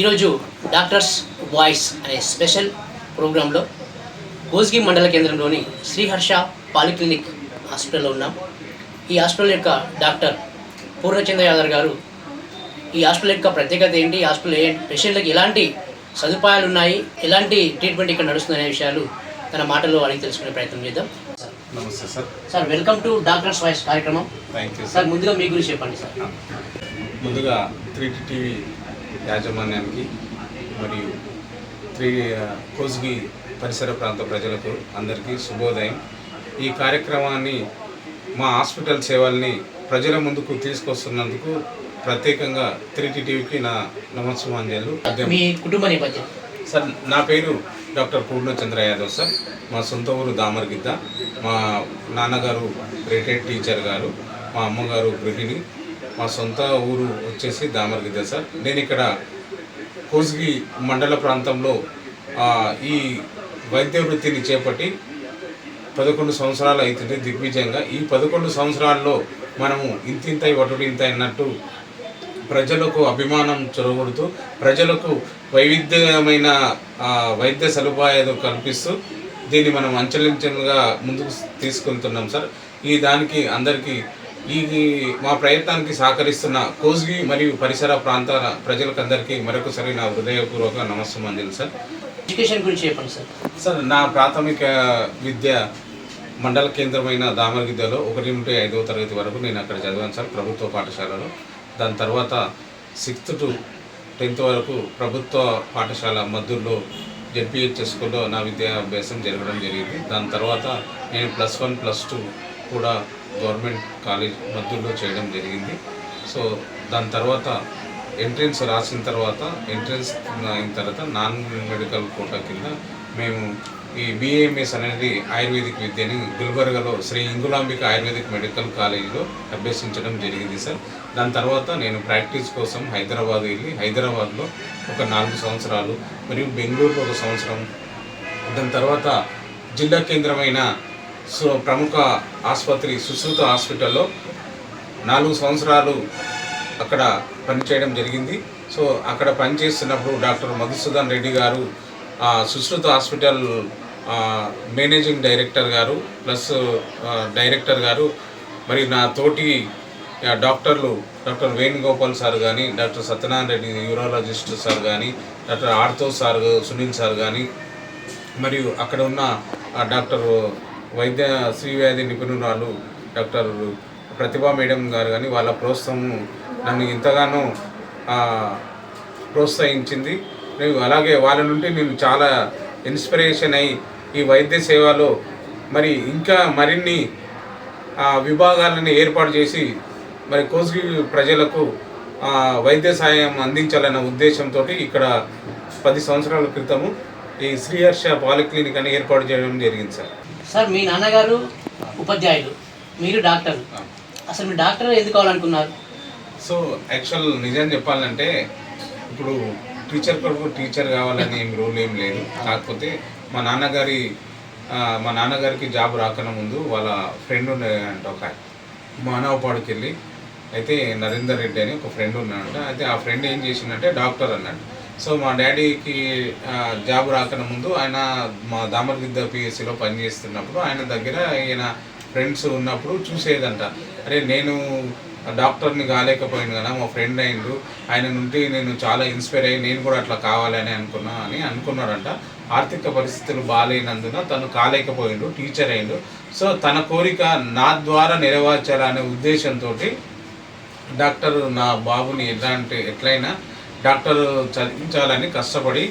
ఈరోజు doctors voice అనే special ప్రోగ్రాంలో కోస్గి మండల కేంద్రంలోని శ్రీహర్ష పాలిక్లినిక్ హాస్పిటల్లో ఉన్నాం. ఈ హాస్పిటల్ యొక్క డాక్టర్ పూర్ణచంద్ర యాదవ్ గారు ఈ హాస్పిటల్ యొక్క ప్రత్యేకత ఏంటి? హాస్పిటల్ ఏ పేషెంట్లకు ఎలాంటి సదుపాయాలు ఉన్నాయి? ఎలాంటి ట్రీట్మెంట్ ఇక్కడ నడుస్తుంది అనే విషయాలు తన మాటల్లో అడిగి తెలుసుకునే ప్రయత్నం చేద్దాం. నమస్తే sir. Sir welcome to doctors voice కార్యక్రమం. థ్యాంక్ యూ సార్ సార్ ముందుగా మీ గురించి చెప్పండి సార్. ముందుగా త్రీ టీవీ యాజమాన్యానికి మరియు త్రీ కోస్గి పరిసర ప్రాంత ప్రజలకు అందరికీ శుభోదయం. ఈ కార్యక్రమాన్ని మా హాస్పిటల్ సేవల్ని ప్రజల ముందుకు తీసుకొస్తున్నందుకు ప్రత్యేకంగా త్రీ టీవీకి నా నమస్సుమాంజలు. మీ కుటుంబ నేపథ్యం. సార్ నా పేరు డాక్టర్ పూర్ణచంద్ర యాదవ్ సార్. మా సొంత ఊరు దామర్గిద్ద. మా నాన్నగారు రిటైర్డ్ టీచర్ గారు. మా అమ్మగారు గృహిణి. మా సొంత ఊరు వచ్చేసి దామరగిద్ద సార్. నేను ఇక్కడ కోసిగి మండల ప్రాంతంలో ఈ వైద్య వృత్తిని చేపట్టి పదకొండు సంవత్సరాలు అవుతుంది దిగ్విజయంగా. ఈ పదకొండు సంవత్సరాల్లో మనము ఇంతింతై వటుడు ఇంత అన్నట్టు ప్రజలకు అభిమానం చొరగొడుతూ ప్రజలకు వైవిధ్యమైన వైద్య సదుపాయాలు కల్పిస్తూ దీన్ని మనం అంచెలంచెలుగా ముందుకు తీసుకెళ్తున్నాం సార్. ఈ దానికి అందరికీ ఈ మా ప్రయత్నానికి సహకరిస్తున్న కోస్గి మరియు పరిసర ప్రాంతాల ప్రజలకు అందరికీ మరొకసారి నా హృదయపూర్వక నమస్సుమంజలు సార్. ఎడ్యుకేషన్ గురించి చెప్పండి సార్. సార్ నా ప్రాథమిక విద్య మండల కేంద్రమైన దామరగిద్దలో ఒకటి నుండి ఐదవ తరగతి వరకు నేను అక్కడ చదివాను సార్ ప్రభుత్వ పాఠశాలలో. దాని తర్వాత సిక్స్త్ టు టెన్త్ వరకు ప్రభుత్వ పాఠశాల మద్దూరులో జెడ్పిహెచ్ఎస్ స్కూల్లో నా విద్యాభ్యాసం జరగడం జరిగింది. దాని తర్వాత నేను ప్లస్ వన్ ప్లస్ టూ కూడా గవర్నమెంట్ కాలేజ్ మధ్యలో చేయడం జరిగింది. సో దాని తర్వాత ఎంట్రన్స్ రాసిన తర్వాత ఎంట్రన్స్ అయిన తర్వాత నాన్ మెడికల్ కోటా కింద మేము ఈ బిఏఎంఎస్ అనేది ఆయుర్వేదిక్ విద్యని గుల్బర్గలో శ్రీ ఇంగులాంబిక ఆయుర్వేదిక్ మెడికల్ కాలేజీలో అభ్యసించడం జరిగింది సార్. దాని తర్వాత నేను ప్రాక్టీస్ కోసం హైదరాబాద్ వెళ్ళి హైదరాబాద్లో ఒక నాలుగు సంవత్సరాలు మరియు బెంగళూరులో ఒక సంవత్సరం దాని తర్వాత జిల్లా కేంద్రమైన ప్రముఖ ఆసుపత్రి సుశ్రుత హాస్పిటల్లో నాలుగు సంవత్సరాలు అక్కడ పనిచేయడం జరిగింది. సో అక్కడ పనిచేస్తున్నప్పుడు డాక్టర్ మధుసూదన్ రెడ్డి గారు సుశ్రుత హాస్పిటల్ మేనేజింగ్ డైరెక్టర్ గారు ప్లస్ డైరెక్టర్ గారు మరి నా తోటి డాక్టర్లు డాక్టర్ వేణుగోపాల్ సార్ కానీ doctor Satyanarayana Reddy urologist sir కానీ doctor ortho sir Sunil sir కానీ మరియు అక్కడ ఉన్న ఆ డాక్టర్ వైద్య శ్రీవ్యాధి నిపుణురాలు డాక్టర్ ప్రతిభా మేడం గారు కానీ వాళ్ళ ప్రోత్సాహం నన్ను ఎంతగానో ప్రోత్సహించింది. అలాగే వాళ్ళ నుండి నేను చాలా ఇన్స్పిరేషన్ అయి ఈ వైద్య సేవలో మరి ఇంకా మరిన్ని విభాగాలని విభాగాలను ఏర్పాటు చేసి మరి కోసి ప్రజలకు వైద్య సాయం అందించాలన్న ఉద్దేశంతో ఇక్కడ పది సంవత్సరాల క్రితము ఈ శ్రీహర్ష పాలిక్లినిక్ అని ఏర్పాటు చేయడం జరిగింది సార్. సార్ మీ నాన్నగారు ఉపాధ్యాయులు మీరు డాక్టర్. అసలు మీరు డాక్టర్ ఎందుకు కావాలనుకున్నారు? సో యాక్చువల్ నిజం చెప్పాలంటే ఇప్పుడు టీచర్ కొడుకు టీచర్ కావాలని ఏం రూల్ ఏం లేదు. కాకపోతే మా నాన్నగారి మా నాన్నగారికి జాబ్ రాకన ముందు వాళ్ళ ఫ్రెండ్ ఉన్నాడంట ఒక మానవపాడుకి వెళ్ళి అయితే నరేందర్ రెడ్డి అని ఒక ఫ్రెండ్ ఉన్నాడంట. అయితే ఆ ఫ్రెండ్ ఏం చేసిందంటే డాక్టర్ అన్నాడు. సో మా డాడీకి జాబ్ రాకన ముందు ఆయన మా దామర్గిద్ద పిఎస్సిలో పనిచేస్తున్నప్పుడు ఆయన దగ్గర ఈయన ఫ్రెండ్స్ ఉన్నప్పుడు చూసేదంట. అరే నేను డాక్టర్ని కాలేకపోయాను కదా మా ఫ్రెండ్ అయిండు. ఆయన నుండి నేను చాలా ఇన్స్పైర్ అయ్యి నేను కూడా అట్లా కావాలని అనుకున్నా అని అనుకున్నాడంట. ఆర్థిక పరిస్థితులు బాగాలేనందున తను కాలేకపోయిండు టీచర్ అయిండు. సో తన కోరిక నా ద్వారా నెరవేర్చాలనే ఉద్దేశంతో డాక్టర్ నా బాబుని ఎలాంటి ఎట్లయినా డాక్టర్ చదివించాలని కష్టపడి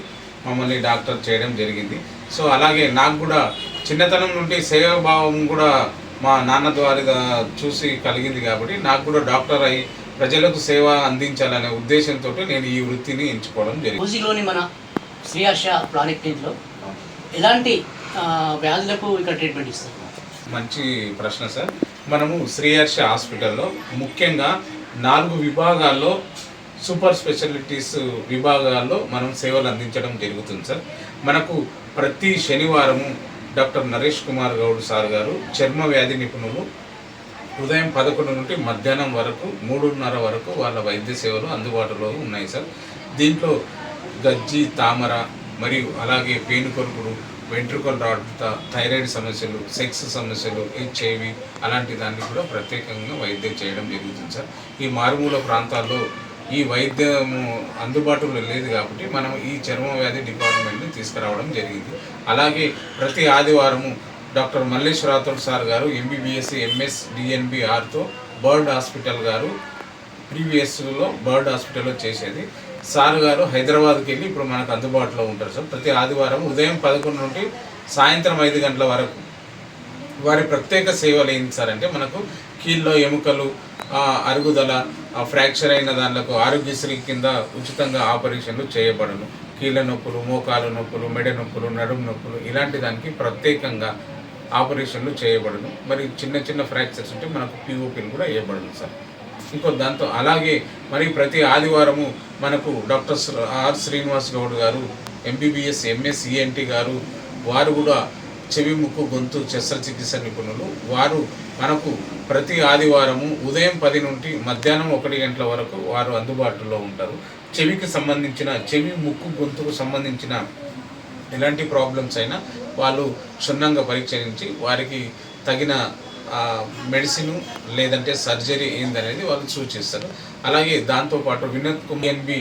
మమ్మల్ని డాక్టర్ చేయడం జరిగింది. సో అలాగే నాకు కూడా చిన్నతనం నుండి సేవాభావం కూడా మా నాన్న ద్వారా చూసి కలిగింది కాబట్టి నాకు కూడా డాక్టర్ అయి ప్రజలకు సేవ అందించాలనే ఉద్దేశంతో నేను ఈ వృత్తిని ఎంచుకోవడం జరిగింది. మన శ్రీహర్ష ప్లానిక్ క్లినిక్లో ఎలాంటి వ్యాధులకు ఇక్కడ ట్రీట్మెంట్ ఇస్తారు? మంచి ప్రశ్న సార్. మనము శ్రీహర్ష హాస్పిటల్లో ముఖ్యంగా నాలుగు విభాగాల్లో సూపర్ స్పెషాలిటీస్ విభాగాల్లో మనం సేవలు అందించడం జరుగుతుంది సార్. మనకు ప్రతి శనివారము డాక్టర్ నరేష్ కుమార్ గౌడ్ సార్ గారు చర్మ వ్యాధి నిపుణులు ఉదయం పదకొండు నుండి మధ్యాహ్నం వరకు మూడున్నర వరకు వాళ్ళ వైద్య సేవలు అందుబాటులో ఉన్నాయి సార్. దీంట్లో గజ్జి తామర మరియు అలాగే పేనుకొరుకుడు వెంట్రుకలు రాడుత థైరాయిడ్ సమస్యలు సెక్స్ సమస్యలు హెచ్ఐవి అలాంటి దాన్ని కూడా ప్రత్యేకంగా వైద్యం చేయడం జరుగుతుంది సార్. ఈ మారుమూల ప్రాంతాల్లో ఈ వైద్యము అందుబాటులో లేదు కాబట్టి మనం ఈ చర్మ వ్యాధి డిపార్ట్మెంట్ని తీసుకురావడం జరిగింది. అలాగే ప్రతి ఆదివారము డాక్టర్ మల్లేష్ రాథోడ్ సార్ గారు ఎంబీబీఎస్ ఎంఎస్ డిఎన్బిఆర్తో బర్డ్ హాస్పిటల్ గారు ప్రీవియస్లో బర్డ్ హాస్పిటల్లో చేసేది. సార్ గారు హైదరాబాద్కి వెళ్ళి ఇప్పుడు మనకు అందుబాటులో ఉంటారు సార్. ప్రతి ఆదివారం ఉదయం పదకొండు నుండి సాయంత్రం ఐదు గంటల వరకు వారి ప్రత్యేక సేవలు ఏంటి సార్ అంటే మనకు కీళ్ళలో ఎముకలు అరుగుదల ఆ, ఫ్రాక్చర్ అయిన దానిలకు ఆరోగ్యశ్రీ కింద ఉచితంగా ఆపరేషన్లు చేయబడను. కీళ్ళ నొప్పులు మోకాలు నొప్పులు మెడ నొప్పులు నడుము నొప్పులు ఇలాంటి దానికి ప్రత్యేకంగా ఆపరేషన్లు చేయబడను. మరి చిన్న చిన్న ఫ్రాక్చర్స్ ఉంటే మనకు పిఓపీలు కూడా వేయబడను సార్. ఇంకో దాంతో అలాగే మరి ప్రతి ఆదివారము మనకు డాక్టర్ ఆర్ శ్రీనివాస్ గౌడ్ గారు ఎంబీబీఎస్ ఎంఎస్ ఈఎన్టీ గారు వారు కూడా చెవి ముక్కు గొంతు శస్త్రచికిత్స నిపుణులు. వారు మనకు ప్రతి ఆదివారము ఉదయం పది నుండి మధ్యాహ్నం ఒకటి గంటల వరకు వారు అందుబాటులో ఉంటారు. చెవికి సంబంధించిన చెవి ముక్కు గొంతుకు సంబంధించిన ఎలాంటి ప్రాబ్లమ్స్ అయినా వాళ్ళు క్షుణ్ణంగా పరీక్షించి వారికి తగిన మెడిసిన్ లేదంటే సర్జరీ ఏందనేది వాళ్ళు సూచిస్తారు. అలాగే దాంతోపాటు Vinod Kumar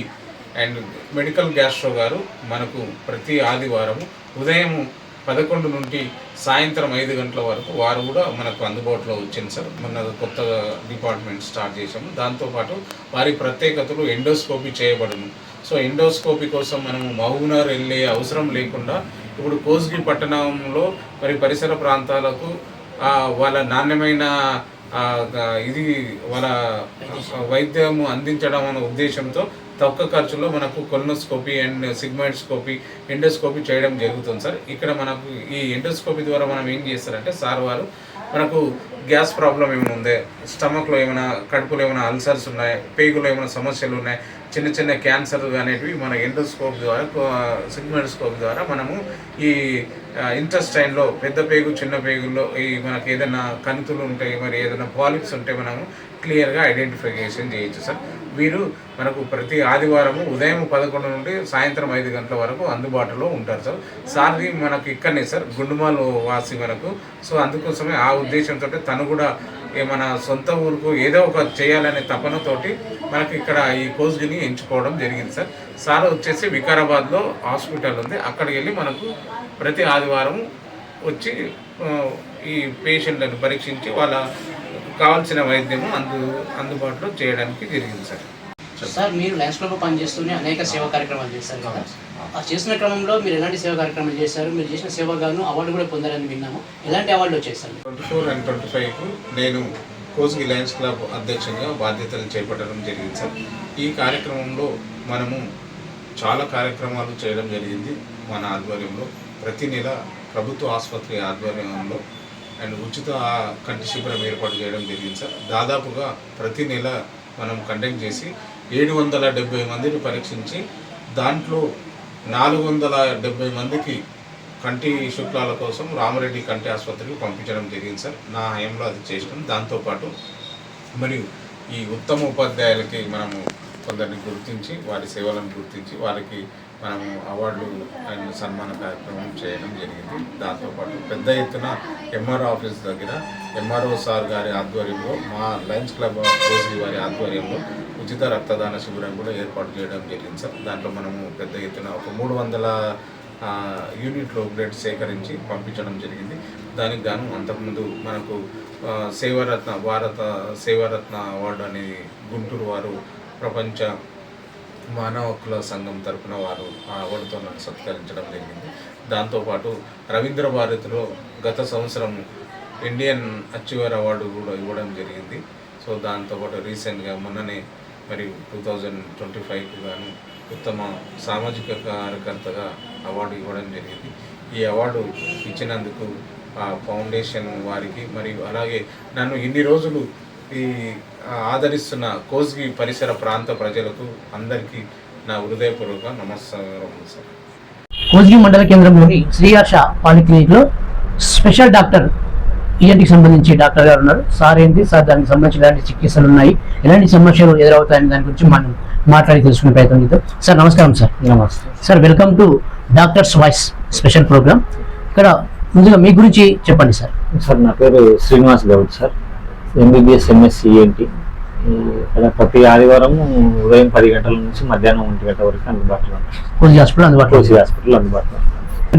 and medical gastro గారు మనకు ప్రతి ఆదివారం ఉదయం పదకొండు నుండి సాయంత్రం ఐదు గంటల వరకు వారు కూడా మనకు అందుబాటులో వచ్చింది సార్. మొన్న కొత్త డిపార్ట్మెంట్ స్టార్ట్ చేసాము దాంతోపాటు వారి ప్రత్యేకతలు ఎండోస్కోపీ చేయబడను. సో ఎండోస్కోపీ కోసం మనము మహబూబ్నగర్ వెళ్ళే అవసరం లేకుండా ఇప్పుడు కోస్గి పట్టణంలో మరి పరిసర ప్రాంతాలకు వాళ్ళ నాణ్యమైన ఇది వాళ్ళ వైద్యము అందించడం అనే ఉద్దేశంతో తక్కువ ఖర్చులో మనకు కొలనోస్కోపీ అండ్ సిగ్మాయిడ్స్కోపీ ఎండోస్కోపీ చేయడం జరుగుతుంది సార్. ఇక్కడ మనకు ఈ ఎండోస్కోపీ ద్వారా మనం ఏం చేస్తారంటే సార్ వారు మనకు గ్యాస్ ప్రాబ్లం ఏమైనా ఉందే స్టమక్లో ఏమైనా కడుపులో ఏమైనా అల్సర్స్ ఉన్నాయి పేగులో ఏమైనా సమస్యలు ఉన్నాయి చిన్న చిన్న క్యాన్సర్ అనేటివి మన ఎండోస్కోప్ ద్వారా సిగ్మెండోస్కోప్ ద్వారా మనము ఈ ఇంటెస్టైన్లో పెద్ద పేగు చిన్న పేగుల్లో ఈ మనకి ఏదైనా కణుతులు ఉంటాయి మరి ఏదైనా పాలిప్స్ ఉంటే మనము క్లియర్గా ఐడెంటిఫికేషన్ చేయొచ్చు సార్. వీరు మనకు ప్రతి ఆదివారము ఉదయం పదకొండు నుండి సాయంత్రం ఐదు గంటల వరకు అందుబాటులో ఉంటారు సార్. సార్ది మనకు ఇక్కడనే సార్ గుండుమాల్ వాసి మనకు సో అందుకోసమే ఆ ఉద్దేశంతో తను కూడా ఏ మన సొంత ఊరుకు ఏదో ఒక చేయాలనే తపనతోటి మనకి ఇక్కడ ఈ కోస్గిని ఎంచుకోవడం జరిగింది సార్. సార్ వచ్చేసి వికారాబాద్లో హాస్పిటల్ ఉంది. అక్కడికి వెళ్ళి మనకు ప్రతి ఆదివారం వచ్చి ఈ పేషెంట్లను పరీక్షించి వాళ్ళ కావాల్సిన వైద్యము అందు అందుబాటులో చేయడానికి జరిగింది సార్. సార్ మీరు లయన్స్ క్లబ్ పనిచేస్తూనే అనేక సేవా కార్యక్రమాలు చేశారు కదా. ఆ చేస్తున్న క్రమంలో మీరు ఎలాంటి సేవా కార్యక్రమాలు చేశారు? మీరు చేసిన సేవగాను అవార్డు కూడా పొందారని విన్నాము. ఎలాంటి అవార్డు వచ్చాయి sir? Twenty four and twenty ఫైవ్కు నేను కోస్గి లయన్స్ క్లబ్ అధ్యక్షునిగా బాధ్యతలు చేపట్టడం జరిగింది సార్. ఈ కార్యక్రమంలో మనము చాలా కార్యక్రమాలు చేయడం జరిగింది మన ఆధ్వర్యంలో. ప్రతి నెల ప్రభుత్వ ఆసుపత్రి ఆధ్వర్యంలో అండ్ ఉచిత కంటి శిబిరం ఏర్పాటు చేయడం జరిగింది సార్. దాదాపుగా ప్రతి నెల మనం కండక్ట్ చేసి ఏడు వందల డెబ్బై మందిని పరీక్షించి దాంట్లో నాలుగు వందల డెబ్బై మందికి కంటి శుక్లాల కోసం రామరెడ్డి కంటి ఆసుపత్రికి పంపించడం జరిగింది సార్. నా హయాంలో అది చేసినాం. దాంతోపాటు మరియు ఈ ఉత్తమ ఉపాధ్యాయులకి మనము కొందరిని గుర్తించి వారి సేవలను గుర్తించి వారికి మనము అవార్డులు అండ్ సన్మాన కార్యక్రమం చేయడం జరిగింది. దాంతోపాటు పెద్ద ఎత్తున ఎంఆర్ఓ ఆఫీస్ దగ్గర ఎంఆర్ఓ సార్ గారి ఆధ్వర్యంలో మా లయన్స్ క్లబ్ ఆఫ్ కోసి వారి ఆధ్వర్యంలో ఉచిత రక్తదాన శిబిరం కూడా ఏర్పాటు చేయడం జరిగింది సార్. దాంట్లో మనము పెద్ద ఎత్తున ఒక మూడు వందల యూనిట్లు బ్లడ్ సేకరించి పంపించడం జరిగింది. దానికి గాను అంతకుముందు మనకు సేవారత్న భారత సేవారత్న అవార్డు అనేది గుంటూరు వారు ప్రపంచ మానవ హక్కుల సంఘం తరపున వారు ఆ అవార్డుతో నన్ను సత్కరించడం జరిగింది. దాంతోపాటు రవీంద్ర భారతిలో గత సంవత్సరం ఇండియన్ అచీవర్ అవార్డు కూడా ఇవ్వడం జరిగింది. సో దాంతోపాటు రీసెంట్గా మొన్ననే మరి టూ థౌజండ్ ట్వంటీ ఫైవ్కి గాను ఉత్తమ సామాజిక కార్యకర్తగా అవార్డు ఇవ్వడం జరిగింది. ఈ అవార్డు ఇచ్చినందుకు ఆ ఫౌండేషన్ వారికి మరియు అలాగే నన్ను ఇన్ని రోజులు ఈ ఆదరిస్తున్న కోస్గి పరిసర ప్రాంత ప్రజలకు అందరికీ నా హృదయపూర్వక నమస్కారం సార్. కోజ్గి మండల కేంద్రంలోని శ్రీహర్ష పాలిక్లినిక్లో స్పెషల్ డాక్టర్ ఈఎన్టీకి సంబంధించి డాక్టర్ గారు ఉన్నారు. సార్ ఏంటి? సార్ దానికి సంబంధించి ఎలాంటి చికిత్సలు ఉన్నాయి? ఎలాంటి సమస్యలు ఎదురవుతాయని దాని గురించి మనం మాట్లాడి తెలుసుకునే ప్రయత్నం చేద్దాం. సార్ నమస్కారం సార్. నమస్తే. Sir welcome to doctors voice special program. ఇక్కడ ముందుగా మీ గురించి చెప్పండి సార్. సార్ నా పేరు Srinivas Goud sir. MBBS MSc ఏంటి ఇక్కడ ప్రతి ఆదివారం ఉదయం పది గంటల నుంచి మధ్యాహ్నం ఒంటి గంట వరకు అందుబాటులో. కోసి హాస్పిటల్ అందుబాటులో కోసి హాస్పిటల్ అందుబాటులో.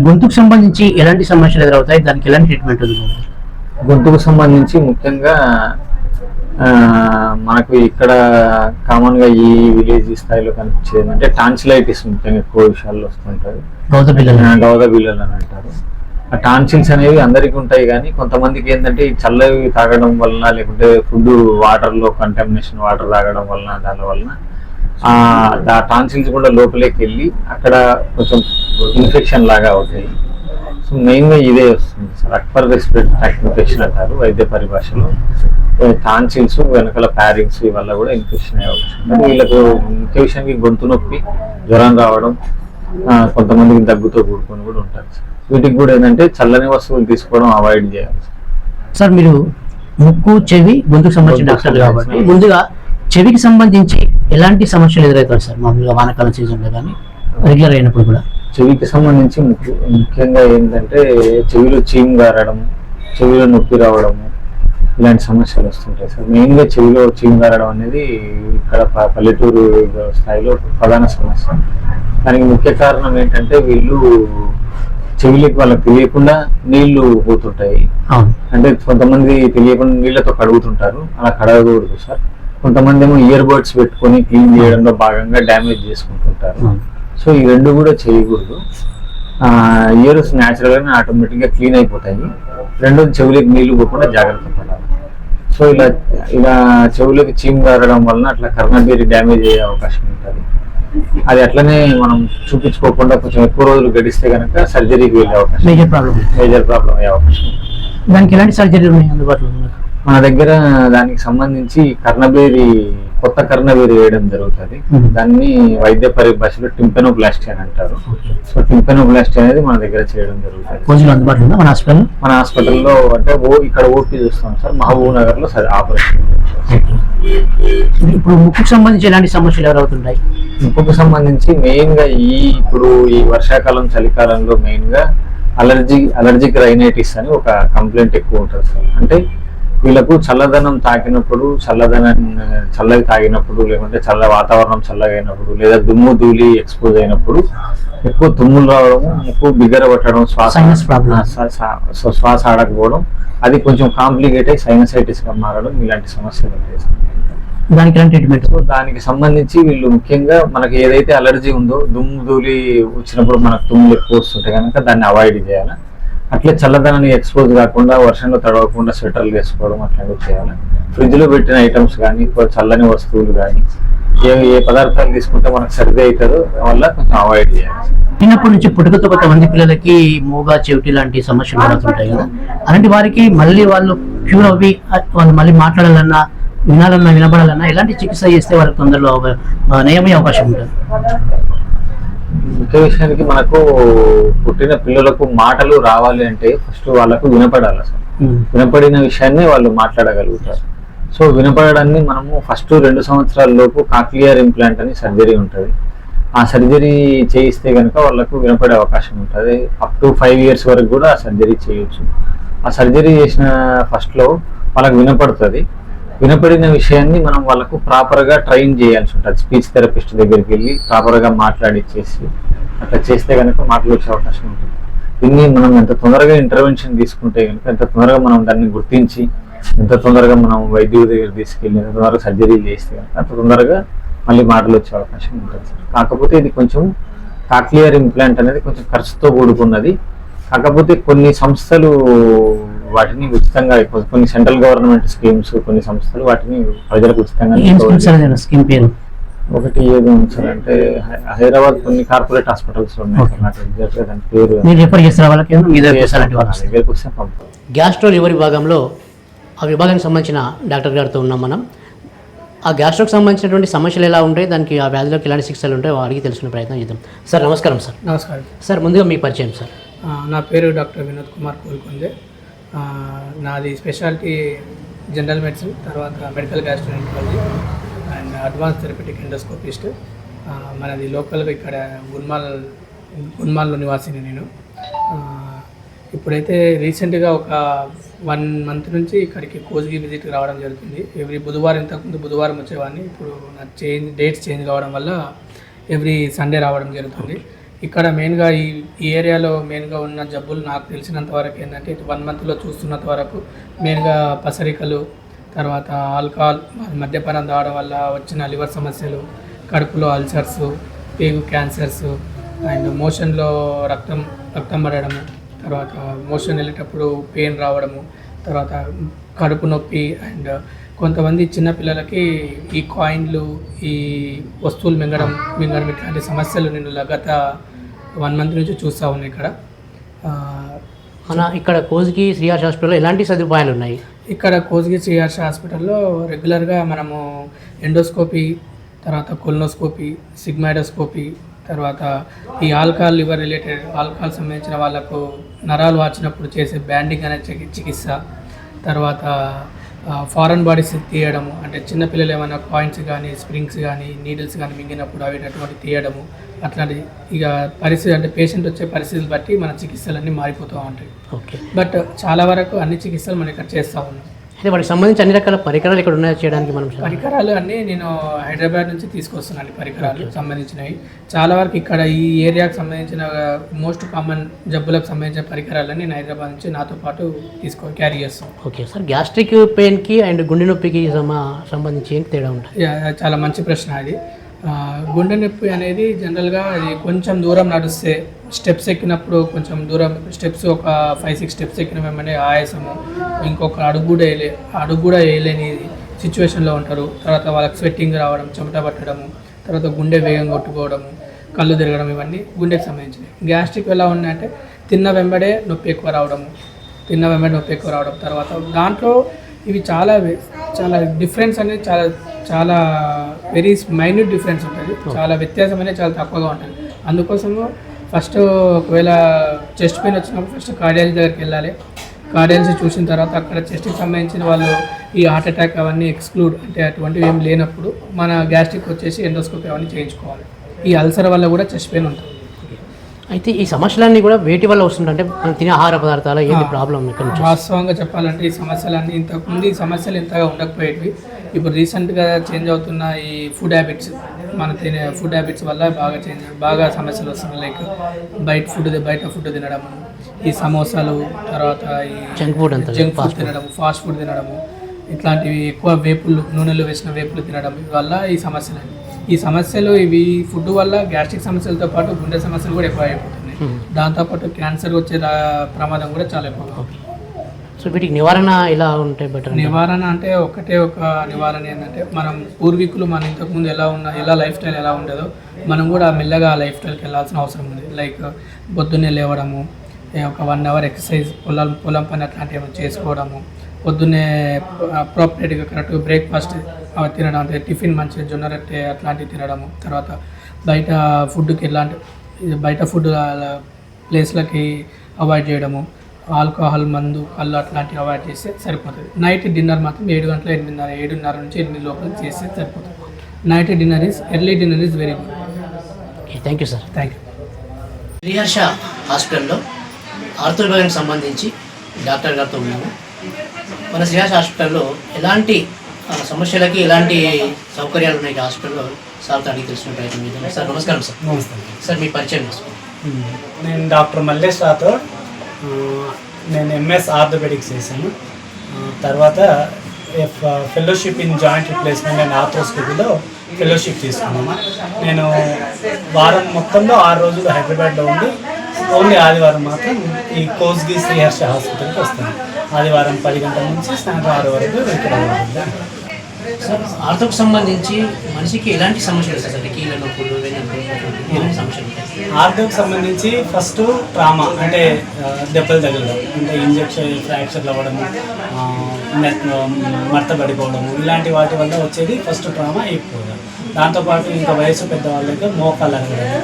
గొంతుకు సంబంధించి ఎలాంటి సమస్యలు ఎదురవుతాయి? దానికి ఎలాంటి ట్రీట్మెంట్ ఉంది గొంతుకు సంబంధించి ముఖ్యంగా మనకు ఇక్కడ కామన్గా ఈ విలేజ్ స్థాయిలో కనిపించేది ఏంటంటే టాన్సిలైటిస్ ముఖ్యంగా ఎక్కువ విషయాల్లో గౌత పిల్లలు. గౌద బిల్లలు అని అంటారు. టాన్సిల్స్ అనేవి అందరికీ ఉంటాయి కానీ కొంతమందికి ఏంటంటే ఈ చల్లవి తాగడం వలన లేకుంటే ఫుడ్ వాటర్లో కంటామినేషన్ వాటర్ తాగడం వలన దాని వలన ఆ టాన్సిల్స్ కూడా లోపలికి వెళ్ళి అక్కడ కొంచెం ఇన్ఫెక్షన్ లాగా అవుతాయి. సో మెయిన్గా ఇదే వస్తుంది సార్. అక్బర్ రెస్పిరేటరీ ఇన్ఫెక్షన్ అంటారు వైద్య పరిభాషలో. టాన్సిల్స్ వెనకాల ప్యారింగ్స్ వల్ల కూడా ఇన్ఫెక్షన్ అయ్యవచ్చు వీళ్ళకు ఇన్ఫెక్షన్కి విషయానికి గొంతు నొప్పి జ్వరం రావడం కొంతమందికి దగ్గుతో కూడుకొని కూడా ఉంటారు సార్. వీటికి కూడా ఏంటంటే చల్లని వస్తువులు తీసుకోవడం అవాయిడ్ చేయాలి. సార్. మీరు ముక్కు చెవి గొంతుకు సంబంధించిన డాక్టర్ కాబట్టి ముందుగా చెవికి సంబంధించి ఎలాంటి సమస్యలు ఎదురవుతాయి సార్? మామూలుగా వానాకాలం సీజన్లో కానీ రెగ్యులర్ అయినప్పుడు కూడా. చెవికి సంబంధించి ముఖ్య- ముఖ్యంగా ఏంటంటే చెవిలో చీమ్ గారడం చెవిలో నొప్పి రావడము ఇలాంటి సమస్యలు వస్తుంటాయి సార్. మెయిన్గా చెవిలో చీమ్ గారడం అనేది ఇక్కడ పల్లెటూరు స్థాయిలో ప్రధాన సమస్య. దానికి ముఖ్య కారణం ఏంటంటే వీళ్ళు చెవిలోకి వాళ్ళకి తెలియకుండా నీళ్ళు పోతుంటాయి. అంటే కొంతమంది తెలియకుండా నీళ్ళతో కడుగుతుంటారు. అలా కడగకూడదు సార్. కొంతమంది ఏమో ఇయర్ బడ్స్ పెట్టుకొని క్లీన్ చేయడంలో భాగంగా డ్యామేజ్ చేసుకుంటుంటారు. సో ఈ రెండు కూడా చేయకూడదు. ఇయర్స్ న్యాచురల్గానే ఆటోమేటిక్గా క్లీన్ అయిపోతాయి. రెండోది చెవులకి నీళ్ళు పోకుండా జాగ్రత్త పడాలి. సో ఇలా ఇలా చెవులకి చీమ్ గారడం వలన అట్లా కర్ణబేరి డ్యామేజ్ అయ్యే అవకాశం ఉంటుంది. అది అట్లనే మనం చూపించుకోకుండా కొంచెం ఎక్కువ రోజులు గడిస్తే కనుక సర్జరీకి వెళ్ళే అవకాశం మేజర్ ప్రాబ్లం మేజర్ ప్రాబ్లం అయ్యే అవకాశం దానికి ఎలాంటి సర్జరీలు ఉన్నాయి అందుబాటులో మన దగ్గర దానికి సంబంధించి కర్ణబేరి కొత్త కర్ణబేరి వేయడం జరుగుతుంది. దాన్ని వైద్య పరిభాషలో టింపెనోప్లాస్టీ అని అంటారు. సో టింపెనోప్లాస్టీ అనేది మన దగ్గర చేయడం జరుగుతుంది. మన హాస్పిటల్? మన హాస్పిటల్లో అంటే ఓ ఇక్కడ ఓపీ చూస్తాం సార్. మహబూబ్ నగర్లో సరే ఆపరేషన్ ఇప్పుడు ముక్కుకు సంబంధించి ఎలాంటి సమస్యలు ఎదురవుతుంటాయి ముప్పుకు సంబంధించి మెయిన్గా ఈ ఇప్పుడు ఈ వర్షాకాలం చలికాలంలో మెయిన్గా అలర్జీ అలర్జిక్ రైనైటిస్ అని ఒక కంప్లైంట్ ఎక్కువ ఉంటుంది సార్ అంటే వీళ్ళకు చల్లదనం తాకినప్పుడు చల్లదనం చల్లవి తాగినప్పుడు లేకుంటే చల్ల వాతావరణం చల్లగా అయినప్పుడు లేదా దుమ్ము ధూళి ఎక్స్పోజ్ అయినప్పుడు ఎక్కువ తుమ్ములు రావడము ముక్కు బిగ్గర పట్టడం శ్వాస శ్వాస ఆడకపోవడం అది కొంచెం కాంప్లికేట్ అయ్యి సైనసైటిస్గా మారడం ఇలాంటి సమస్యలు ఉంటాయి. దానికి ఎలాంటి ట్రీట్మెంట్ సో దానికి సంబంధించి వీళ్ళు ముఖ్యంగా మనకి ఏదైతే అలర్జీ ఉందో దుమ్ము ధూళి వచ్చినప్పుడు మనకు తుమ్ములు ఎక్కువ వస్తుంటే కనుక దాన్ని అవాయిడ్ చేయాలి. అట్లే చల్లదనాన్ని ఎక్స్పోజ్ కాకుండా వర్షంలో తడవకుండా స్వెటర్లు వేసుకోవడం అట్లాంటివి చేయాలి. ఫ్రిడ్జ్లో పెట్టిన ఐటమ్స్ కానీ చల్లని వస్తువులు కానీ ఏ ఏ పదార్థాలు తీసుకుంటే మనకు సర్ది అవుతుందో వల్ల కొంచెం అవాయిడ్ చేయాలి. చిన్నప్పటి నుంచి పుట్టుకతో కొంతమంది పిల్లలకి మూగా చెవిటి లాంటి సమస్యలు పడుతుంటాయి కదా. అలాంటి వారికి మళ్ళీ వాళ్ళు క్యూర్ అవ్వి అ- వాళ్ళు మళ్ళీ మాట్లాడాలన్నా వినాలన్నా వినపడాలన్నా ఎలాంటి చికిత్స చేస్తే వాళ్ళకి తొందరలో నయమయ్యే అవకాశం ఉంటుంది? ముఖ్య విషయానికి మనకు పుట్టిన పిల్లలకు మాటలు రావాలి అంటే ఫస్ట్ వాళ్ళకు వినపడాలి అసలు. ఉమ్. వినపడిన విషయాన్ని వాళ్ళు మాట్లాడగలుగుతారు. సో వినపడడాన్ని మనము ఫస్ట్ రెండు సంవత్సరాల లోపు కాక్లియర్ ఇంప్లాంట్ అని సర్జరీ ఉంటుంది. ఆ సర్జరీ చేయిస్తే కనుక వాళ్ళకు వినపడే అవకాశం ఉంటుంది. అప్ టు ఫైవ్ ఇయర్స్ వరకు కూడా ఆ సర్జరీ చేయొచ్చు. ఆ సర్జరీ చేసిన ఫస్ట్లో వాళ్ళకు వినపడుతుంది. వినపడిన విషయాన్ని మనం వాళ్ళకు ప్రాపర్గా ట్రైన్ చేయాల్సి ఉంటుంది. స్పీచ్ థెరపిస్ట్ దగ్గరికి వెళ్ళి ప్రాపర్గా మాట్లాడిచ్చేసి అట్లా చేస్తే కనుక మాటలు వచ్చే అవకాశం ఉంటుంది. దీన్ని మనం ఎంత తొందరగా ఇంటర్వెన్షన్ తీసుకుంటే కనుక ఎంత తొందరగా మనం దాన్ని గుర్తించి ఎంత తొందరగా మనం వైద్యుడి దగ్గర తీసుకెళ్ళి ఎంత తొందరగా సర్జరీ చేస్తే కనుక అంత తొందరగా మళ్ళీ మాటలు వచ్చే అవకాశం ఉంటుంది. కాకపోతే ఇది కొంచెం కాక్లియర్ ఇంప్లాంట్ అనేది కొంచెం ఖర్చుతో కూడుకున్నది. కాకపోతే కొన్ని సంస్థలు వాటిని ఉచితంగా కొన్ని సెంట్రల్ గవర్నమెంట్ స్కీమ్స్ కొన్ని సంస్థలు వాటిని ప్రజలకు ఉచితంగా స్కీమ్ పేరు? ఒకటి ఏది ఉంది సార్ అంటే హైదరాబాద్ కొన్ని కార్పొరేట్ హాస్పిటల్స్ ఉన్నాయి. Okay. నాకు exact గా దాని పేరు మీరు రిఫర్ చేసిన వాళ్ళకి? మీ దగ్గరకు వస్తే గ్యాస్ట్రో లివర్ విభాగంలో ఆ విభాగానికి సంబంధించిన డాక్టర్ గారితో ఉన్నాం మనం. ఆ గ్యాస్ట్రోకి సంబంధించినటువంటి సమస్యలు ఎలా ఉంటాయి? దానికి ఆ వ్యాధిలోకి ఎలాంటి శిక్షలు ఉంటాయో? అడిగి తెలుసుకునే ప్రయత్నం చేద్దాం. సార్ నమస్కారం సార్. నమస్కారం. సార్ ముందుగా మీ పరిచయం సార్. నా పేరు డాక్టర్ వినోద్ కుమార్ కోల్కొందే నాది స్పెషాలిటీ జనరల్ మెడిసిన్ తర్వాత medical gastroenterology and advance therapeutic endoscopist. మనది లోకల్గా ఇక్కడ గున్మాల్ గున్మాల్లో నివాసిని నేను. ఇప్పుడైతే రీసెంట్గా ఒక వన్ మంత్ నుంచి ఇక్కడికి కోజ్గి విజిట్ రావడం జరుగుతుంది. ఎవ్రీ బుధవారం ఇంతకుముందు బుధవారం వచ్చేవాడిని. ఇప్పుడు నాకు చేంజ్ డేట్స్ చేంజ్ కావడం వల్ల ఎవ్రీ సండే రావడం జరుగుతుంది. ఇక్కడ మెయిన్గా ఈ ఈ ఏరియాలో మెయిన్గా ఉన్న జబ్బులు నాకు తెలిసినంత వరకు ఏంటంటే వన్ మంత్లో చూస్తున్నంత వరకు మెయిన్గా పసరికలు తర్వాత ఆల్కహాల్ మద్యపానం తాగడం వల్ల వచ్చిన లివర్ సమస్యలు కడుపులో అల్సర్స్ పేగు క్యాన్సర్స్ అండ్ మోషన్లో రక్తం రక్తం పడడము తర్వాత మోషన్ వెళ్ళేటప్పుడు పెయిన్ రావడము తర్వాత కడుపు నొప్పి అండ్ కొంతమంది చిన్నపిల్లలకి ఈ కాయిన్లు ఈ వస్తువులు మింగడం మింగడం ఇట్లాంటి సమస్యలు నేను గత వన్ మంత్ నుంచి చూస్తూ ఉన్నాను ఇక్కడ. మన ఇక్కడ కోజ్కి శ్రీహాస్ హాస్పిటల్లో ఎలాంటి సదుపాయాలు ఉన్నాయి? ఇక్కడ కోజ్గి సిఆర్సి హాస్పిటల్లో రెగ్యులర్గా మనము ఎండోస్కోపీ తర్వాత కొల్నోస్కోపీ సిగ్మైడోస్కోపీ తర్వాత ఈ ఆల్కహాల్ లివర్ రిలేటెడ్ ఆల్కహాల్ సంబంధించిన వాళ్ళకు నరాలు వాచినప్పుడు చేసే బ్యాండింగ్ అనే చికి- చికిత్స తర్వాత ఫారెన్ బాడీస్ తీయడము అంటే చిన్నపిల్లలు ఏమైనా కాయిన్స్ కానీ స్ప్రింగ్స్ కానీ నీడిల్స్ కానీ మింగినప్పుడు అవి అటువంటి తీయడము అట్లాంటి ఇక పరిస్థితి అంటే పేషెంట్ వచ్చే పరిస్థితులు బట్టి మన చికిత్సలన్నీ మారిపోతూ ఉంటాయి. ఓకే. బట్ చాలా వరకు అన్ని చికిత్సలు మనం ఇక్కడ చేస్తూ ఉన్నాం. అయితే వాటికి సంబంధించి అన్ని రకాల పరికరాలు ఇక్కడ ఉన్నాయి చేయడానికి మనం పరికరాలు అన్నీ నేను హైదరాబాద్ నుంచి తీసుకొస్తున్నాను పరికరాలు సంబంధించినవి. చాలా వరకు ఇక్కడ ఈ ఏరియాకి సంబంధించిన మోస్ట్ కామన్ జబ్బులకు సంబంధించిన పరికరాలన్నీ నేను హైదరాబాద్ నుంచి నాతో పాటు తీసుకో క్యారీ చేస్తాను. ఓకే సార్ గ్యాస్ట్రిక్ పెయిన్కి అండ్ గుండె నొప్పికి సంబంధించి ఏంటి తేడా ఉంటుంది చాలా మంచి ప్రశ్న అది. గుండె నొప్పి అనేది జనరల్గా అది కొంచెం దూరం నడిస్తే స్టెప్స్ ఎక్కినప్పుడు కొంచెం దూరం స్టెప్స్ ఒక ఫైవ్ సిక్స్ స్టెప్స్ ఎక్కిన వెంబడే ఆయాసము ఇంకొక అడుగు కూడా వేయలే అడుగు కూడా వేయలేని సిచ్యువేషన్లో ఉంటారు. తర్వాత వాళ్ళకి స్వెట్టింగ్ రావడం చెమట పట్టడము తర్వాత గుండె వేగం కొట్టుకోవడము కళ్ళు తిరగడం ఇవన్నీ గుండెకి సంబంధించినవి. గ్యాస్ట్రిక్ ఎలా ఉన్నాయంటే తిన్న వెంబడే నొప్పి ఎక్కువ రావడము తిన్న వెంబడే నొప్పి ఎక్కువ రావడం. తర్వాత దాంట్లో ఇవి చాలా చాలా డిఫరెన్స్ అనేది చాలా చాలా వెరీ మైన్యూట్ డిఫరెన్స్ ఉంటుంది. చాలా వ్యత్యాసం అనేది చాలా తక్కువగా ఉంటుంది. అందుకోసము ఫస్ట్ ఒకవేళ చెస్ట్ పెయిన్ వచ్చినప్పుడు ఫస్ట్ కార్డియాలజీ దగ్గరికి వెళ్ళాలి. కార్డియాలజీ చూసిన తర్వాత అక్కడ చెస్ట్కి సంబంధించిన వాళ్ళు ఈ హార్ట్ అటాక్ అవన్నీ ఎక్స్క్లూడ్ అంటే అటువంటివి ఏం లేనప్పుడు మన గ్యాస్ట్రిక్ వచ్చేసి ఎండోస్కోపీ అవన్నీ చేయించుకోవాలి. ఈ అల్సర్ వల్ల కూడా చెస్ట్ పెయిన్ ఉంటుంది. అయితే ఈ సమస్యలన్నీ కూడా వేటి వల్ల వస్తుందంటే మనం తినే ఆహార పదార్థాలు ఏంటి ప్రాబ్లం ఇక్కడ వాస్తవంగా చెప్పాలంటే ఈ సమస్యలన్నీ ఇంతకుముందు ఈ సమస్యలు ఇంతగా ఉండకపోయేవి ఇప్పుడు రీసెంట్గా చేంజ్ అవుతున్న ఈ ఫుడ్ హ్యాబిట్స్ మన తినే ఫుడ్ హ్యాబిట్స్ వల్ల బాగా చేంజ్ బాగా సమస్యలు వస్తున్నాయి. లైక్ బయట ఫుడ్ బయట ఫుడ్ తినడము ఈ సమోసాలు తర్వాత ఈ జంక్ ఫుడ్ అంతా జంక్ ఫుడ్ తినడము ఫాస్ట్ ఫుడ్ తినడము ఇట్లాంటివి ఎక్కువ వేపులు నూనెలు వేసిన వేపులు తినడం వల్ల ఈ సమస్యలు ఈ సమస్యలు ఇవి ఫుడ్ వల్ల గ్యాస్ట్రిక్ సమస్యలతో పాటు గుండె సమస్యలు కూడా ఎక్కువ అయిపోతున్నాయి. దాంతోపాటు క్యాన్సర్ వచ్చే ప్రమాదం కూడా చాలా ఎక్కువగా ఉంది. సో వీటికి నివారణ ఎలా ఉంటే బెటర్ నివారణ అంటే ఒకటే ఒక నివారణ ఏంటంటే మనం పూర్వీకులు మన ఇంతకుముందు ఎలా ఉన్న ఎలా లైఫ్ స్టైల్ ఎలా ఉండేదో మనం కూడా మెల్లగా ఆ లైఫ్ స్టైల్కి వెళ్ళాల్సిన అవసరం ఉంది. లైక్ పొద్దున్నే లేవడము ఒక వన్ అవర్ ఎక్సర్సైజ్ పొలం పొలం పని అట్లాంటివి ఏమైనా చేసుకోవడము పొద్దున్నే అప్రాపరేట్గా కరెక్ట్గా బ్రేక్ఫాస్ట్ తినడం అంటే టిఫిన్ మంచిగా జొన్న రొట్టె అట్లాంటివి తినడము తర్వాత బయట ఫుడ్కి ఎలాంటి బయట ఫుడ్ ప్లేస్లకి అవాయిడ్ చేయడము ఆల్కహాల్ మందు కళ్ళు అట్లాంటివి అవాయిడ్ చేస్తే సరిపోతుంది. నైట్ డిన్నర్ మాత్రం ఏడు గంటల ఎనిమిదిన్నర ఏడున్నర నుంచి ఎనిమిది లోపల చేస్తే సరిపోతుంది. Night dinner is early dinner is very good. Okay thank you sir thank you Sriharsha హాస్పిటల్లో ఆర్థో విభాగానికి సంబంధించి డాక్టర్ గారితో ఉన్నాము. మన శ్రీహర్ష హాస్పిటల్లో ఎలాంటి సమస్యలకి ఎలాంటి సౌకర్యాలు ఉన్నాయి ఈ హాస్పిటల్లో సార్తో అడిగి తెలుసుకునే ప్రయత్నం చేద్దాం. సార్ నమస్కారం సార్. నమస్తే. సార్ మీ పరిచయం నేను డాక్టర్ మల్లేష్ రాథోడ్. నేను ఎంఎస్ ఆర్థోపెడిక్స్ చేశాను. తర్వాత fellowship in joint replacement and ఆర్థోస్కోపీలో fellowship తీసుకున్నాను నేను వారం మొత్తంలో ఆరు రోజులు హైదరాబాద్లో ఉండి ఓన్లీ ఆదివారం మాత్రం ఈ కోస్గి శ్రీహర్ష హాస్పిటల్కి వస్తాను. ఆదివారం పది గంటల నుంచి సాయంత్రం ఆరు వరకు ఇక్కడ సార్ ఆర్థోకు సంబంధించి మనిషికి ఎలాంటి సమస్యలు వస్తాయి? సార్ కీళ్ళ నొప్పులు సమస్యలు ఆర్థోకి సంబంధించి ఫస్ట్ ట్రామా అంటే దెబ్బలు తగలడం అంటే ఇంజక్షన్ ఫ్రాక్చర్లు అవ్వడము మడత పడిపోవడము ఇలాంటి వాటి వల్ల వచ్చేది ఫస్ట్ ట్రామా అయిపోవడం దాంతోపాటు ఇంకా వయసు పెద్దవాళ్ళకి మోకాలు అరగడము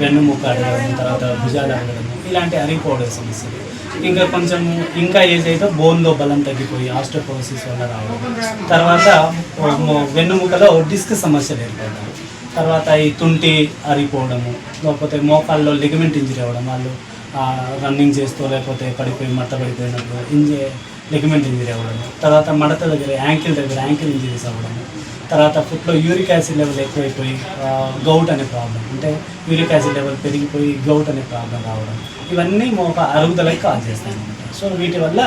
వెన్నుముక వెన్నుముక్క తర్వాత భుజాలు అరగడము ఇలాంటి అరిగిపోవడం సమస్యలు ఇంకా కొంచెం ఇంకా ఏజ్ అయితే బోన్లో బలం తగ్గిపోయి ఆస్ట్రోపోసిస్ వల్ల రావడం తర్వాత వెన్నుముకలో డిస్క్ సమస్యలు ఏర్పడడం తర్వాత ఈ తుంటి అరిగిపోవడము లేకపోతే మోకాల్లో లిగమెంట్ ఇంజరీ అవ్వడం వాళ్ళు రన్నింగ్ చేస్తూ లేకపోతే పడిపోయి మట్ట పడిపోయినప్పుడు ఇంజే లిగమెంట్ ఇంజరీ అవ్వడము తర్వాత మడత దగ్గర యాంకిల్ దగ్గర యాంకిల్ ఇంజరీస్ అవ్వడము తర్వాత ఫుట్లో యూరిక్ యాసిడ్ లెవెల్ ఎక్కువైపోయి గౌట్ అనే ప్రాబ్లం అంటే యూరిక్ యాసిడ్ లెవెల్ పెరిగిపోయి గౌట్ అనే ప్రాబ్లం రావడం ఇవన్నీ మోక అరుగుదలకి కాజ్ చేస్తాయి అనమాట సో వీటి వల్ల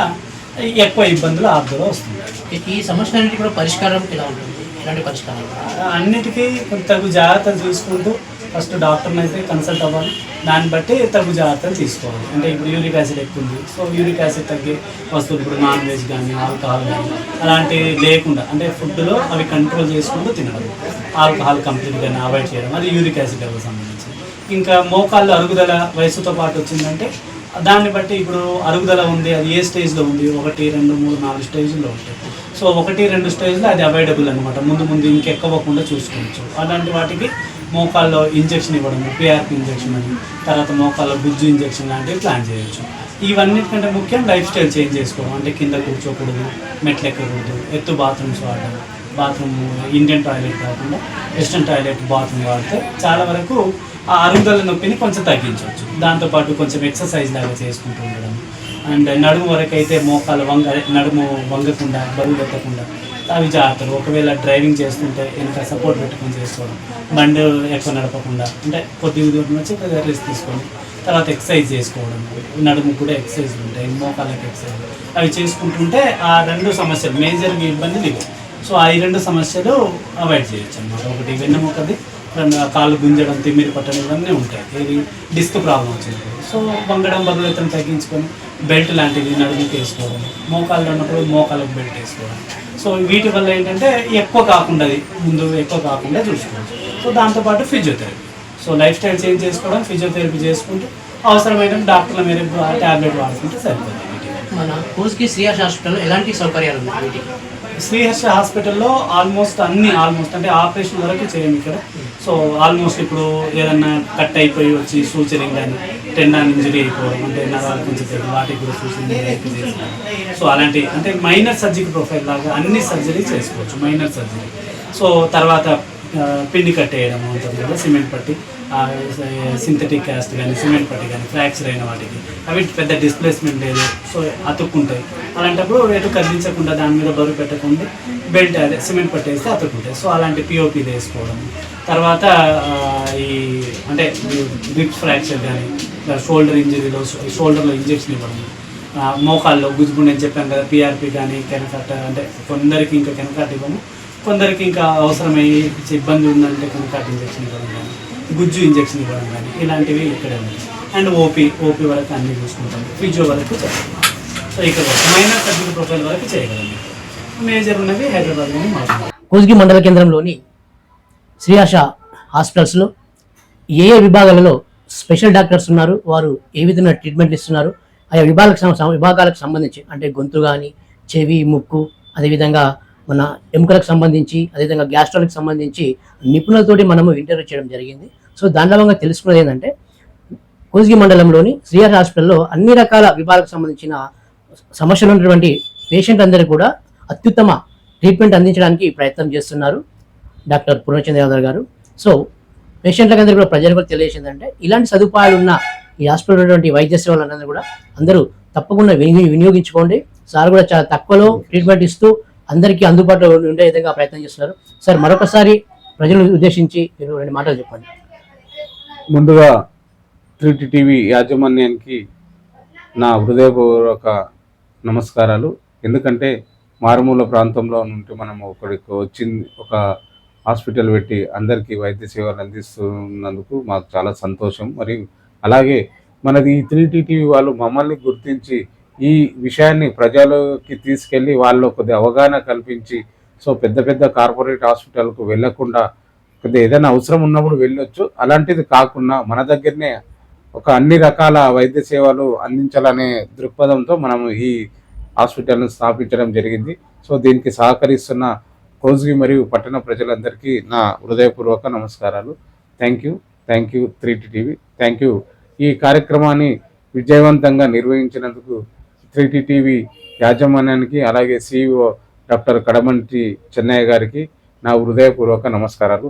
ఎక్కువ ఇబ్బందులు ఆర్థలో వస్తుంది ఈ సమస్యలన్నిటి కూడా పరిష్కారం ఎలా ఉంటుంది? ఎట్లాంటి పరిష్కారం అన్నిటికీ తగు జాగ్రత్తలు చూసుకుంటూ ఫస్ట్ డాక్టర్ని అయితే కన్సల్ట్ అవ్వాలి. దాన్ని బట్టి తగు జాగ్రత్తలు తీసుకోవాలి. అంటే ఇప్పుడు యూరిక్ యాసిడ్ ఎక్కువ ఉంది. సో యూరిక్ యాసిడ్ తగ్గే వస్తువులు ఇప్పుడు నాన్ వెజ్ కానీ ఆల్కహాల్ కానీ అలాంటివి లేకుండా అంటే ఫుడ్లో అవి కంట్రోల్ చేసుకుంటూ తినడం ఆల్కహాల్ కంప్లీట్గా అవాయిడ్ చేయడం అది యూరిక్ యాసిడ్ లెవెల్ సంబంధించి. ఇంకా మోకాళ్ళు అరుగుదల వయసుతో పాటు వచ్చిందంటే దాన్ని బట్టి ఇప్పుడు అరుగుదల ఉంది అది ఏ స్టేజ్లో ఉంది? ఒకటి రెండు మూడు నాలుగు స్టేజ్లో ఉంటాయి. సో ఒకటి రెండు స్టేజ్లో అది అవైలబుల్ అనమాట ముందు ముందు ఇంకెక్కవకుండా చూసుకోవచ్చు. అలాంటి వాటికి మోకాల్లో ఇంజెక్షన్ ఇవ్వడం పిఆర్పి ఇంజెక్షన్ అని తర్వాత మోకాల్లో గుజ్జు ఇంజెక్షన్ లాంటివి ప్లాన్ చేయొచ్చు. ఇవన్నిటికంటే ముఖ్యం లైఫ్ స్టైల్ చేంజ్ చేసుకోవడం. అంటే కింద కూర్చోకూడదు మెట్లు ఎక్కకూడదు ఎత్తు బాత్రూమ్స్ వాడడం బాత్రూమ్ ఇండియన్ టాయిలెట్ కాకుండా వెస్ట్రన్ టాయిలెట్ బాత్రూమ్ వాడితే చాలా వరకు ఆ అరుగుదల నొప్పిని కొంచెం తగ్గించవచ్చు. దాంతోపాటు కొంచెం ఎక్సర్సైజ్ లాగా చేసుకుంటూ ఉండడం అండ్ నడుము వరకైతే మోకాలు వంగ నడుము వంగకుండా బరువు పెట్టకుండా అవి జాగ్రత్తలు. ఒకవేళ డ్రైవింగ్ చేస్తుంటే వెనక సపోర్ట్ పెట్టుకొని చేసుకోవడం. బండి ఎక్కువ నడపకుండా అంటే కొద్ది దూరం నుంచి కొద్దిగా రెస్ట్ తీసుకోవడం తర్వాత ఎక్సర్సైజ్ చేసుకోవడం. నడుము కూడా ఎక్సర్సైజ్ ఉంటాయి మోకాళ్ళకి ఎక్సర్సైజ్. అవి చేసుకుంటుంటే ఆ రెండు సమస్యలు మేజర్గా ఇబ్బందులు ఇవి సో ఆ ఈ రెండు సమస్యలు అవాయిడ్ చేయొచ్చు అన్నమాట. ఒకటి వెన్నెముకది రెండు కాళ్ళు గుంజడం తిమ్మిరి పట్టడం ఇవన్నీ ఉంటాయి. ఇది డిస్క్ ప్రాబ్లం వచ్చింది సో వంగడం బరువులెత్తను తగ్గించుకొని బెల్ట్ లాంటివి నడుముకి వేసుకోవడం మోకాళ్ళు ఉన్నప్పుడు మోకాళ్ళకి బెల్ట్ వేసుకోవడం. సో వీటి వల్ల ఏంటంటే ఎక్కువ కాకుండా ముందు ఎక్కువ కాకుండా చూసుకోవచ్చు. సో దాంతోపాటు physiotherapy so lifestyle change చేసుకోవడం ఫిజియోథెరపీ చేసుకుంటూ అవసరమైన డాక్టర్ల మేరకు ట్యాబ్లెట్ వాడుకుంటే సరిపోతుంది. మన కోస్కి శ్రీయాష్ హాస్పిటల్లో ఎలాంటి సౌకర్యాలు ఉన్నాయి శ్రీహర్ష హాస్పిటల్లో ఆల్మోస్ట్ అన్ని ఆల్మోస్ట్ అంటే ఆపరేషన్ వరకు చేయం ఇక్కడ. సో ఆల్మోస్ట్ ఇప్పుడు ఏదన్నా కట్ అయిపోయి వచ్చి సూచరింగ్ కానీ టెండాన్ ఇంజరీ అయిపోవడం అంటే నరాలు కొంచెం వాటికి కూడా సూచన సో అలాంటి అంటే మైనర్ సర్జరీ ప్రొఫైల్ లాగా అన్ని సర్జరీ చేసుకోవచ్చు మైనర్ సర్జరీ. సో తర్వాత పిండి కట్టేయడం ఉంటుంది కదా సిమెంట్ పట్టి సింథటిక్ క్యాస్ట్ కానీ సిమెంట్ పట్టి కానీ ఫ్రాక్చర్ అయిన వాటికి. అవి పెద్ద డిస్ప్లేస్మెంట్ లేదు సో అతుక్కుంటాయి. అలాంటప్పుడు ఎటు కదిలించకుండా దాని మీద బరువు పెట్టకుండా బెల్ట్ అదే సిమెంట్ పట్టేస్తే అతుక్కుంటాయి సో అలాంటి పిఓపి వేసుకోవడం. తర్వాత ఈ అంటే గ్రిప్ ఫ్రాక్చర్ కానీ షోల్డర్ ఇంజరీలో షోల్డర్లో ఇంజెక్షన్ ఇవ్వడం. మోకాల్లో గుజ్జుబుండి అని చెప్పాను కదా పిఆర్పి కానీ కెనకట్ట అంటే కొందరికి ఇంకా కెనకాట్ ఇవ్వము. కొందరికి ఇంకా అవసరమయ్యే ఇబ్బంది ఉందంటే కెనకాట్ ఇంజెక్షన్ ఇవ్వడం కానీ గుజ్జు ఇంజెక్షన్ ఇవ్వడం కానీ ఇలాంటివి ఇక్కడే ఉన్నాయి. అండ్ ఓపీ ఓపీ వరకు అన్నీ చూసుకుంటాం. ఫిజియో వరకు చేస్తాం. సో ఇక్కడ మైనర్ సర్జరీ ప్రొఫైల్ వరకు చేయగలం. మేజర్ ఉన్నది హైదరాబాద్లోని మాకు మండల కేంద్రంలోని శ్రీయాష హాస్పిటల్స్లో ఏ ఏ విభాగాలలో స్పెషల్ డాక్టర్స్ ఉన్నారు వారు ఏ విధమైన ట్రీట్మెంట్ ఇస్తున్నారు ఆయా విభాగాలకు విభాగాలకు సంబంధించి అంటే గొంతు కానీ చెవి ముక్కు అదేవిధంగా మన ఎముకలకు సంబంధించి అదేవిధంగా గ్యాస్ట్రాలకు సంబంధించి నిపుణులతోటి మనము ఇంటర్వ్యూ చేయడం జరిగింది. సో దానిలో భాగంగా తెలుసుకున్నది ఏంటంటే కోజ్గి మండలంలోని శ్రీహరి హాస్పిటల్లో అన్ని రకాల విభాగాలకు సంబంధించిన సమస్యలు ఉన్నటువంటి పేషెంట్ అందరూ కూడా అత్యుత్తమ ట్రీట్మెంట్ అందించడానికి ప్రయత్నం చేస్తున్నారు డాక్టర్ పూర్ణచంద్ర యాదవ్ గారు. సో పేషెంట్లకు అందరికీ కూడా ప్రజలకు కూడా తెలియజేసిందంటే ఇలాంటి సదుపాయాలు ఉన్న ఈ హాస్పిటల్ ఉన్నటువంటి వైద్య సేవలందరూ కూడా అందరూ తప్పకుండా విని వినియోగించుకోండి. సార్ కూడా చాలా తక్కువలో ట్రీట్మెంట్ ఇస్తూ అందరికీ అందుబాటులో ఉండే విధంగా ప్రయత్నం చేస్తున్నారు. సార్ మరొకసారి ప్రజలను ఉద్దేశించి మీరు రెండు మాటలు చెప్పండి. ముందుగా ట్రిటి టీవీ యాజమాన్యానికి నా హృదయపూర్వక నమస్కారాలు. ఎందుకంటే మారుమూల ప్రాంతంలో నుండి మనం ఒకడికి వచ్చింది ఒక హాస్పిటల్ పెట్టి అందరికీ వైద్య సేవలు అందిస్తున్నందుకు మాకు చాలా సంతోషం. మరియు అలాగే మనది ఈ త్రీ టీవీ వాళ్ళు మమ్మల్ని గుర్తించి ఈ విషయాన్ని ప్రజలకి తీసుకెళ్ళి వాళ్ళు కొద్దిగా అవగాహన కల్పించి సో పెద్ద పెద్ద కార్పొరేట్ హాస్పిటల్కు వెళ్ళకుండా కొద్దిగా ఏదైనా అవసరం ఉన్నప్పుడు వెళ్ళొచ్చు. అలాంటిది కాకుండా మన దగ్గరనే ఒక అన్ని రకాల వైద్య సేవలు అందించాలనే దృక్పథంతో మనం ఈ హాస్పిటల్ను స్థాపించడం జరిగింది. సో దీనికి సహకరిస్తున్న కోజ్గి మరియు పట్టణ ప్రజలందరికీ నా హృదయపూర్వక నమస్కారాలు. Thank you. Thank you three TV. Thank you. ఈ కార్యక్రమాన్ని విజయవంతంగా నిర్వహించినందుకు త్రీటీ టీవీ యాజమాన్యానికి అలాగే సిఇఓ డాక్టర్ కడమంటి చెన్నయ్య గారికి నా హృదయపూర్వక నమస్కారాలు.